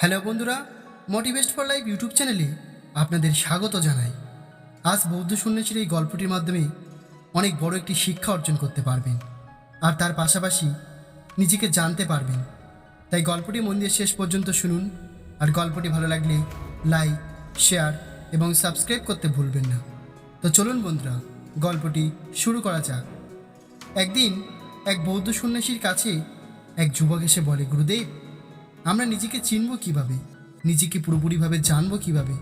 Hello বন্ধুরা মোটিভেস্ট for life YouTube চ্যানেলে আপনাদের স্বাগত জানাই। আজ বৌদ্ধ সন্ন্যাসীর এই গল্পটির মাধ্যমে অনেক বড় একটি শিক্ষা অর্জন করতে পারবেন আর তার পাশাপাশি নিজেকে জানতে পারবেন। তাই গল্পটি মন দিয়ে শেষ পর্যন্ত শুনুন আর গল্পটি ভালো লাগলে লাইক শেয়ার এবং সাবস্ক্রাইব করতে ভুলবেন না। তো চলুন বন্ধুরা, গল্পটি শুরু করা যাক। একদিন এক বৌদ্ধ সন্ন্যাসীর কাছে এক যুবক এসে বলে, গুরুদেব আমরা নিজেকে চিনব কীভাবে? নিজেকে পুরোপুরিভাবে জানব কীভাবে?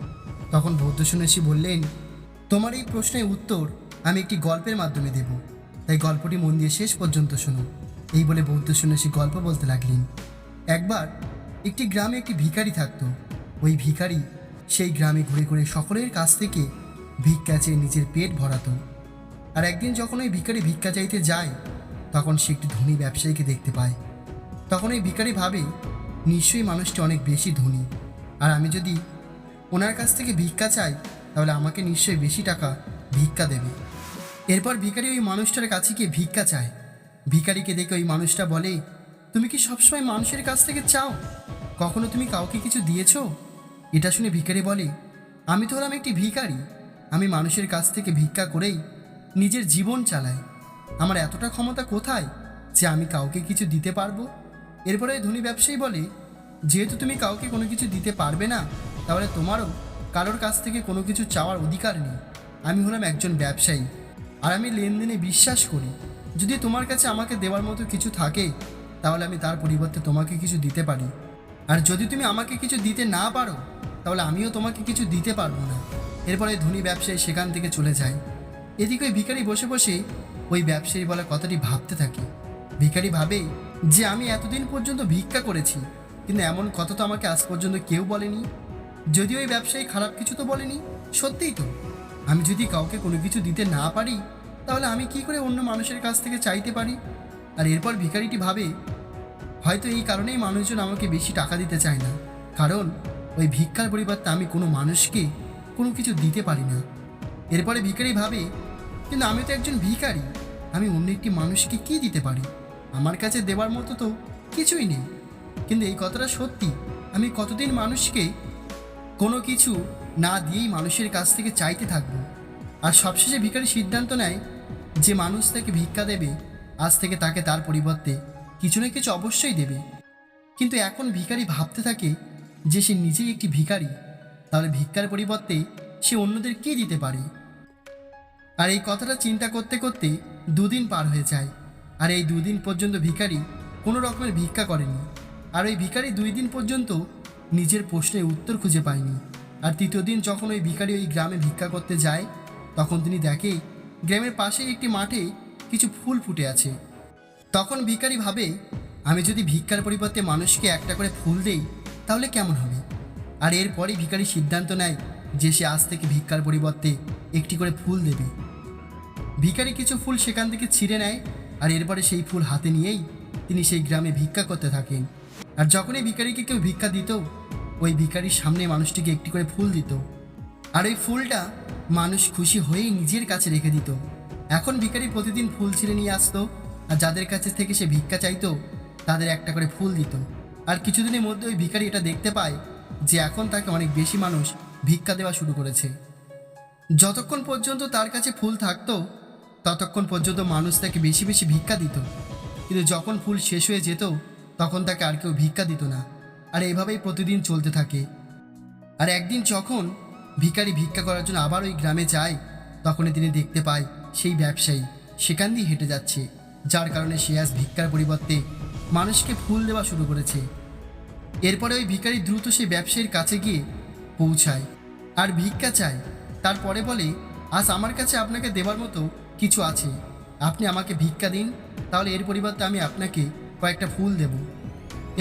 তখন বৌদ্ধ সন্ন্যাসী বললেন, তোমার এই প্রশ্নের উত্তর আমি একটি গল্পের মাধ্যমে দেব। তাই গল্পটি মন দিয়ে শেষ পর্যন্ত শোনো। এই বলে বৌদ্ধ সন্ন্যাসী গল্প বলতে লাগলেন। একবার একটি গ্রামে একটি ভিখারি থাকতো। ওই ভিখারি সেই গ্রামে ঘুরে ঘুরে সকলের কাছ থেকে ভিক্ষা চেয়ে নিজের পেট ভরাতো। আর একদিন যখন ওই ভিখারি ভিক্ষা চাইতে যায়, তখন সে একটি ধনী ব্যবসায়ীকে দেখতে পায়। তখন ওই ভিখারি ভাবে নিশ্চয়ই মানুষটি অনেক বেশি ধনী। আর আমি যদি ওনার কাছ থেকে ভিক্ষা চাই, তাহলে আমাকে নিশ্চয়ই বেশি টাকা ভিক্ষা দেবে। এরপর ভিখারি ওই মানুষটার কাছে গিয়ে ভিক্ষা চায়। ভিখারিকে দেখে ওই মানুষটা বলে, তুমি কি সবসময় মানুষের কাছ থেকে চাও? কখনো তুমি কাউকে কিছু দিয়েছ? এটা শুনে ভিখারি বলে, আমি তো হলাম একটি ভিখারি। আমি মানুষের কাছ থেকে ভিক্ষা করেই নিজের জীবন চালাই। আমার এতটা ক্ষমতা কোথায় যে আমি কাউকে কিছু দিতে পারব? এরপরে ধনী ব্যবসায়ী বলে, যেহেতু তুমি কাউকে কোনো কিছু দিতে পারবে না, তাহলে তোমারও কারোর কাছ থেকে কোনো কিছু চাওয়ার অধিকার নেই। আমি হলাম একজন ব্যবসায়ী আর আমি লেনদেনে বিশ্বাস করি। যদি তোমার কাছে আমাকে দেওয়ার মতো কিছু থাকে, তাহলে আমি তার পরিবর্তে তোমাকে কিছু দিতে পারি। আর যদি তুমি আমাকে কিছু দিতে না পারো, তাহলে আমিও তোমাকে কিছু দিতে পারব না। এরপরে ধনী ব্যবসায়ী সেখান থেকে চলে যায়। এদিকে ওই ভিখারি বসে বসে ওই ব্যবসায়ী বলা কথাটি ভাবতে থাকে। ভিখারি ভাবে যে আমি এতদিন পর্যন্ত ভিক্ষা করেছি, কিন্তু এমন কথা তো আমাকে আজ পর্যন্ত কেউ বলেনি। যদিও ওই ব্যবসায়ী খারাপ কিছু তো বলেনি, সত্যিই তো। আমি যদি কাউকে কোনো কিছু দিতে না পারি, তাহলে আমি কি করে অন্য মানুষের কাছ থেকে চাইতে পারি? আর এরপর ভিখারিটি ভাবে, হয়তো এই কারণেই মানুষজন আমাকে বেশি টাকা দিতে চায় না। কারণ, ওই ভিক্ষার পরিবর্তে আমি কোনো মানুষকে কোনো কিছু দিতে পারি না। এরপরে ভিখারি ভাবে, কিন্তু আমি তো একজন ভিখারি। আমি অন্য একটি মানুষকে কি দিতে পারি? আমার কাছে দেওয়ার মতো তো কিছুই নেই। কিন্তু এই কথাটা সত্যি। আমি কতদিন মানুষকে কোনো কিছু না দিয়েই মানুষের কাছ থেকে চাইতে থাকব। আর সবশেষে ভিখারি সিদ্ধান্ত নেয় যে মানুষ তাকে ভিক্ষা দেবে, আজ থেকে তাকে তার পরিবর্তে কিছু না কিছু অবশ্যই দেবে। কিন্তু এখন ভিখারি ভাবতে থাকে যে সে নিজেই একটি ভিখারি, তাহলে ভিক্ষার পরিবর্তে সে অন্যদের কী দিতে পারে? আর এই কথাটা চিন্তা করতে করতে দুদিন পার হয়ে যায়। আর এই দুদিন পর্যন্ত ভিখারি কোনো রকমের ভিক্ষা করেনি। আর ওই ভিখারি দুই দিন পর্যন্ত নিজের প্রশ্নের উত্তর খুঁজে পায়নি। আর তৃতীয় দিন যখন ওই ভিখারি ওই গ্রামে ভিক্ষা করতে যায়, তখন তিনি দেখে গ্রামের পাশেই একটি মাঠে কিছু ফুল ফুটে আছে। তখন ভিখারি ভাবে, আমি যদি ভিক্ষার পরিবর্তে মানুষকে একটা করে ফুল দেই, তাহলে কেমন হবে? আর এরপরই ভিখারি সিদ্ধান্ত নেয় যে সে আজ থেকে ভিক্ষার পরিবর্তে একটি করে ফুল দেবে। ভিখারি কিছু ফুল সেখান থেকে ছিঁড়ে নেয় আর এরপরে সেই ফুল হাতে নিয়েই তিনি সেই গ্রামে ভিক্ষা করতে থাকেন। আর যখনই ভিখারিকে কেউ ভিক্ষা দিত, ওই ভিখারির সামনে মানুষটিকে একটি করে ফুল দিত। আর ওই ফুলটা মানুষ খুশি হয়েই নিজের কাছে রেখে দিত। এখন ভিখারি প্রতিদিন ফুল ছিঁড়ে নিয়ে আসতো, আর যাদের কাছে থেকে সে ভিক্ষা চাইতো, তাদের একটা করে ফুল দিত। আর কিছুদিনের মধ্যে ওই ভিখারি এটা দেখতে পায় যে এখন তাকে অনেক বেশি মানুষ ভিক্ষা দেওয়া শুরু করেছে। যতক্ষণ পর্যন্ত তার কাছে ফুল থাকতো ততক্ষণ পর্যন্ত মানুষ তাকে বেশি বেশি ভিক্ষা দিত। কিন্তু যখন ফুল শেষ হয়ে যেত, তখন তাকে আর কেউ ভিক্ষা দিত না। আর এভাবেই প্রতিদিন চলতে থাকে। আর একদিন যখন ভিখারি ভিক্ষা করার জন্য আবার ওই গ্রামে যায়, তখনই তিনি দেখতে পায় সেই ব্যবসায়ী। সেখান দিয়ে হেঁটে যাচ্ছে। যার কারণে সে আজ ভিক্ষার পরিবর্তে মানুষকে ফুল দেওয়া শুরু করেছে। এরপরে ওই ভিখারি দ্রুত সেই ব্যবসায়ীর কাছে গিয়ে পৌঁছায়। আর ভিক্ষা চায়। তারপরে বলে, আজ আমার কাছে আপনাকে দেওয়ার মতো কিছু আছে। আপনি আমাকে ভিক্ষা দিন, তাহলে এর পরিবর্তে আমি আপনাকে কয়েকটা ফুল দেব।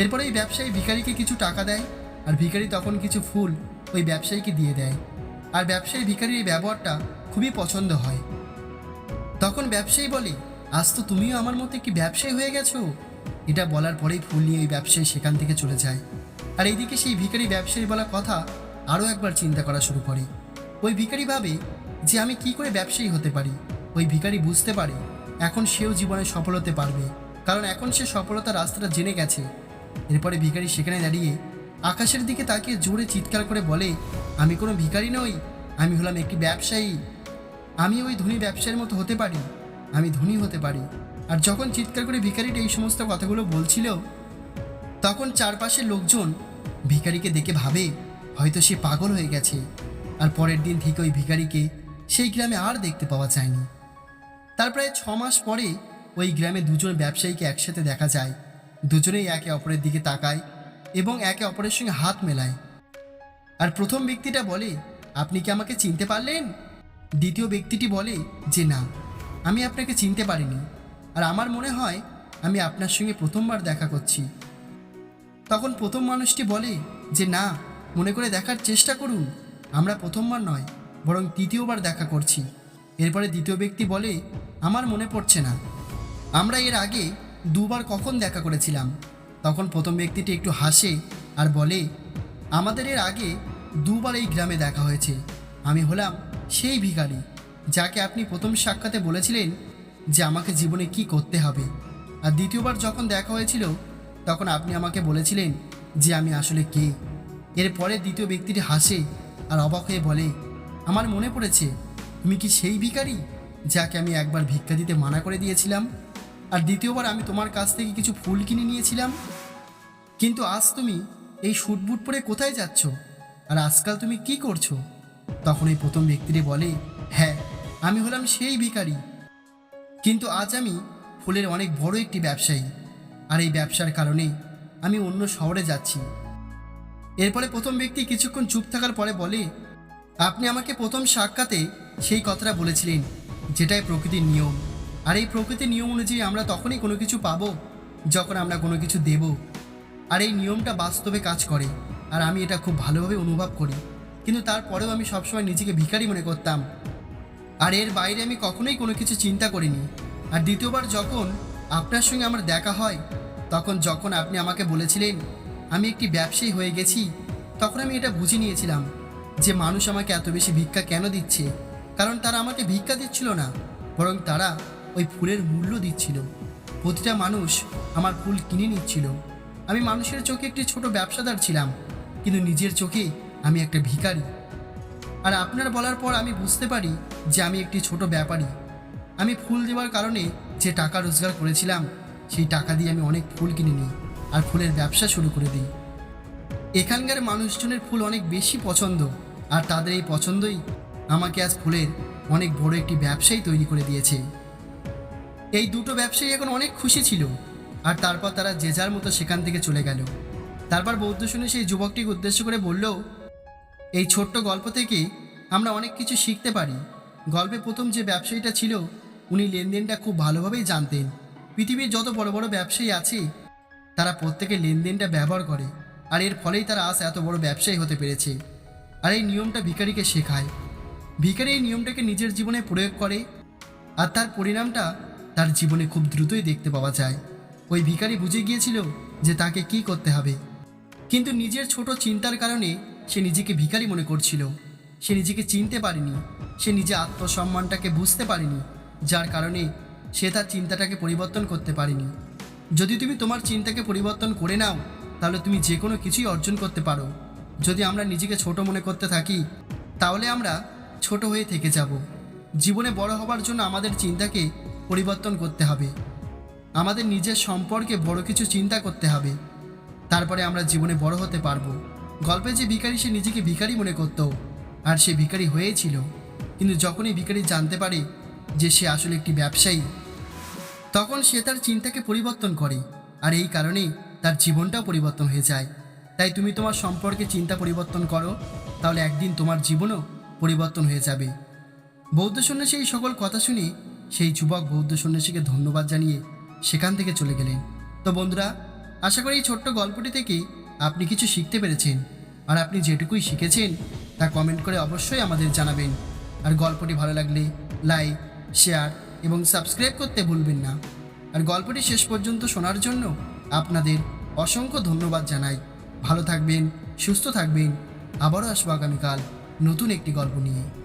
এরপরে এই ব্যবসায়ী ভিখারিকে কিছু টাকা দেয়, আর ভিখারি তখন কিছু ফুল ওই ব্যবসায়ীকে দিয়ে দেয়। আর ব্যবসায়ী ভিখারির এই ব্যবহারটা খুবই পছন্দ হয়। তখন ব্যবসায়ী বলে, আজ তো তুমিও আমার মতো একটি ব্যবসায়ী হয়ে গেছো? এটা বলার পরেই ফুল নিয়ে ওই ব্যবসায়ী সেখান থেকে চলে যায়। আর এইদিকে সেই ভিখারি ব্যবসায়ী বলা কথা আরও একবার চিন্তা করা শুরু করে। ওই ভিখারি ভাবে যে আমি কি করে ব্যবসায়ী হতে পারি? ওই ভিখারি বুঝতে পারে, এখন সেও জীবনে সফল হতে পারবে। কারণ এখন সে সফলতার রাস্তাটা জেনে গেছে। এরপরে ভিখারি সেখানে দাঁড়িয়ে আকাশের দিকে তাকিয়ে জোরে চিৎকার করে বলে, আমি কোনো ভিখারি নই, আমি হলাম একটি ব্যবসায়ী। আমি ওই ধনী ব্যবসায়ীর মতো হতে পারি, আমি ধনী হতে পারি। আর যখন চিৎকার করে ভিখারিটা এই সমস্ত কথাগুলো বলছিল, তখন চারপাশের লোকজন ভিখারিকে দেখে ভাবে, হয়তো সে পাগল হয়ে গেছে। আর পরের দিন থেকে ওই ভিখারিকে সেই গ্রামে আর দেখতে পাওয়া যায়নি। তার প্রায় ছ মাস পরে ওই গ্রামে দুজন ব্যবসায়ীকে একসাথে দেখা যায়। দুজনেই একে অপরের দিকে তাকায় এবং একে অপরের সঙ্গে হাত মেলায়। আর প্রথম ব্যক্তিটা বলে, আপনি কি আমাকে চিনতে পারলেন? দ্বিতীয় ব্যক্তিটি বলে, যে না, আমি আপনাকে চিনতে পারিনি। আর আমার মনে হয় আমি আপনার সঙ্গে প্রথমবার দেখা করছি। তখন প্রথম মানুষটি বলে, যে না, মনে করে দেখার চেষ্টা করুন। আমরা প্রথমবার নয়, বরং তৃতীয়বার দেখা করছি। এরপরে দ্বিতীয় ব্যক্তি বলে, আমার মনে পড়ছে না। আমরা এর আগে দুবার কখন দেখা করেছিলাম? তখন প্রথম ব্যক্তিটি একটু হাসে আর বলে, আমাদের এর আগে দুবার এই গ্রামে দেখা হয়েছে। আমি হলাম সেই ভিখারি যাকে আপনি প্রথম সাক্ষাতে বলেছিলেন যে আমাকে জীবনে কি করতে হবে। আর দ্বিতীয়বার যখন দেখা হয়েছিল, তখন আপনি আমাকে বলেছিলেন যে আমি আসলে কে। এরপরে দ্বিতীয় ব্যক্তিটি হাসে আর অবাক হয়ে বলে, আমার মনে পড়েছে তুমি কি সেই ভিখারি যাকে আমি একবার ভিক্ষা দিতে মানা করে দিয়েছিলাম? আর দ্বিতীয়বার আমি তোমার কাছ থেকে কিছু ফুল কিনে নিয়েছিলাম? কিন্তু আজ তুমি এই শুট বুট পরে কোথায় যাচ্ছ? আর আজকাল তুমি কি করছ? তখন এই প্রথম ব্যক্তিটি বলে হ্যাঁ আমি হলাম সেই ভিখারি। কিন্তু আজ আমি ফুলের অনেক বড় একটি ব্যবসায়ী। আর এই ব্যবসার কারণে আমি অন্য শহরে যাচ্ছি। এরপরে প্রথম ব্যক্তি কিছুক্ষণ চুপ থাকার পরে বলে আপনি আমাকে প্রথম সাক্ষাতে সেই কথাটা বলেছিলেন, যেটাই প্রকৃতির নিয়ম। আর এই প্রকৃতির নিয়ম অনুযায়ী আমরা তখনই কোনো কিছু পাবো, যখন আমরা কোনো কিছু দেব। আর এই নিয়মটা বাস্তবে কাজ করে, আর আমি এটা খুব ভালোভাবে অনুভব করি। কিন্তু তারপরেও আমি সবসময় নিজেকে ভিখারি মনে করতাম। আর এর বাইরে আমি কখনোই কোনো কিছু চিন্তা করিনি। আর দ্বিতীয়বার যখন আপনার সঙ্গে আমার দেখা হয়, তখন যখন আপনি আমাকে বলেছিলেন, আমি একটি ব্যবসায়ী হয়ে গেছি, তখন আমি এটা বুঝে নিয়েছিলাম। যে মানুষ আমাকে এত বেশি ভিক্ষা কেন দিচ্ছে? কারণ তারা আমাকে ভিক্ষা দিচ্ছিল না, বরং তারা ওই ফুলের মূল্য দিচ্ছিল। প্রতিটা মানুষ আমার ফুল কিনে নিচ্ছিল। আমি মানুষের চোখে একটি ছোট ব্যবসাদার ছিলাম, কিন্তু নিজের চোখে আমি একটা ভিখারি। আর আপনার বলার পর আমি বুঝতে পারি যে আমি একটি ছোট ব্যাপারী। আমি ফুল দেওয়ার কারণে যে টাকা রোজগার করেছিলাম, সেই টাকা দিয়ে আমি অনেক ফুল কিনে নিই, আর ফুলের ব্যবসা শুরু করে দিই। এখানকার মানুষজনের ফুল অনেক বেশি পছন্দ, আর তাদের এই পছন্দই আমাকে আজ ফুলের অনেক বড় একটি ব্যবসায়ী তৈরি করে দিয়েছে। এই দুটো ব্যবসায়ী এখন অনেক খুশি ছিল, আর তারপর তারা যে যার মতো সেখান থেকে চলে গেল। তারপর বৌদ্ধ শুনে সেই যুবকটিকে উদ্দেশ্য করে বলল, এই ছোট্ট গল্প থেকে আমরা অনেক কিছু শিখতে পারি। গল্পে প্রথম যে ব্যবসায়ীটা ছিল, উনি লেনদেনটা খুব ভালোভাবেই জানতেন। পৃথিবীর যত বড় বড় ব্যবসায়ী আছে, তারা প্রত্যেকে লেনদেনটা ব্যবহার করে। আর এর ফলেই তারা আজ এত বড় ব্যবসায়ী হতে পেরেছে। আর এই নিয়মটা ভিখারিকে শেখায়। ভিখারি এই নিয়মটাকে নিজের জীবনে প্রয়োগ করে আর তার পরিণামটা তার জীবনে খুব দ্রুতই দেখতে পাওয়া যায়। ওই ভিখারি বুঝে গিয়েছিল যে তাকে কি করতে হবে। কিন্তু নিজের ছোট চিন্তার কারণে সে নিজেকে ভিখারি মনে করছিল। সে নিজেকে চিনতে পারেনি। সে নিজে আত্মসম্মানটাকে বুঝতে পারেনি, যার কারণে সে তার চিন্তাটাকে পরিবর্তন করতে পারেনি। যদি তুমি তোমার চিন্তাকে পরিবর্তন করে নাও তাহলে তুমি যে কোনো কিছুই অর্জন করতে পারো। যদি আমরা নিজেকে ছোট মনে করতে থাকি, তাহলে আমরা ছোট হয়ে থেকে যাব। জীবনে বড় হবার জন্য আমাদের চিন্তাকে পরিবর্তন করতে হবে। আমাদের নিজের সম্পর্কে বড় কিছু চিন্তা করতে হবে। তারপরে আমরা জীবনে বড় হতে পারব। গল্পে যে ভিখারি, সে নিজেকে ভিখারি মনে করত, আর সে ভিখারি হয়েছিল। কিন্তু যখনই ভিখারি জানতে পারে যে সে আসলে একটি ব্যবসায়ী, তখন সে তার চিন্তাকে পরিবর্তন করে। আর এই কারণেই তার জীবনটাও পরিবর্তন হয়ে যায়। তাই তুমি তোমার সম্পর্কে চিন্তা পরিবর্তন করো, তাহলে একদিন তোমার জীবনও পরিবর্তন হয়ে যাবে। বৌদ্ধ সন্ন্যাসী এই সকল কথা শুনে সেই যুবক বৌদ্ধ সন্ন্যাসীকে ধন্যবাদ জানিয়ে সেখান থেকে চলে গেলেন। তো বন্ধুরা, আশা করি এই ছোট্ট গল্পটি থেকে আপনি কিছু শিখতে পেরেছেন। আর আপনি যেটুকুই শিখেছেন, তা কমেন্ট করে অবশ্যই আমাদের জানাবেন। আর গল্পটি ভালো লাগলে লাইক, শেয়ার এবং সাবস্ক্রাইব করতে ভুলবেন না। আর গল্পটি শেষ পর্যন্ত শোনার জন্য আপনাদের অসংখ্য ধন্যবাদ জানাই। ভালো থাকবেন সুস্থ থাকবেন। আবারও আসব আগামীকাল নতুন একটি গল্প নিয়ে।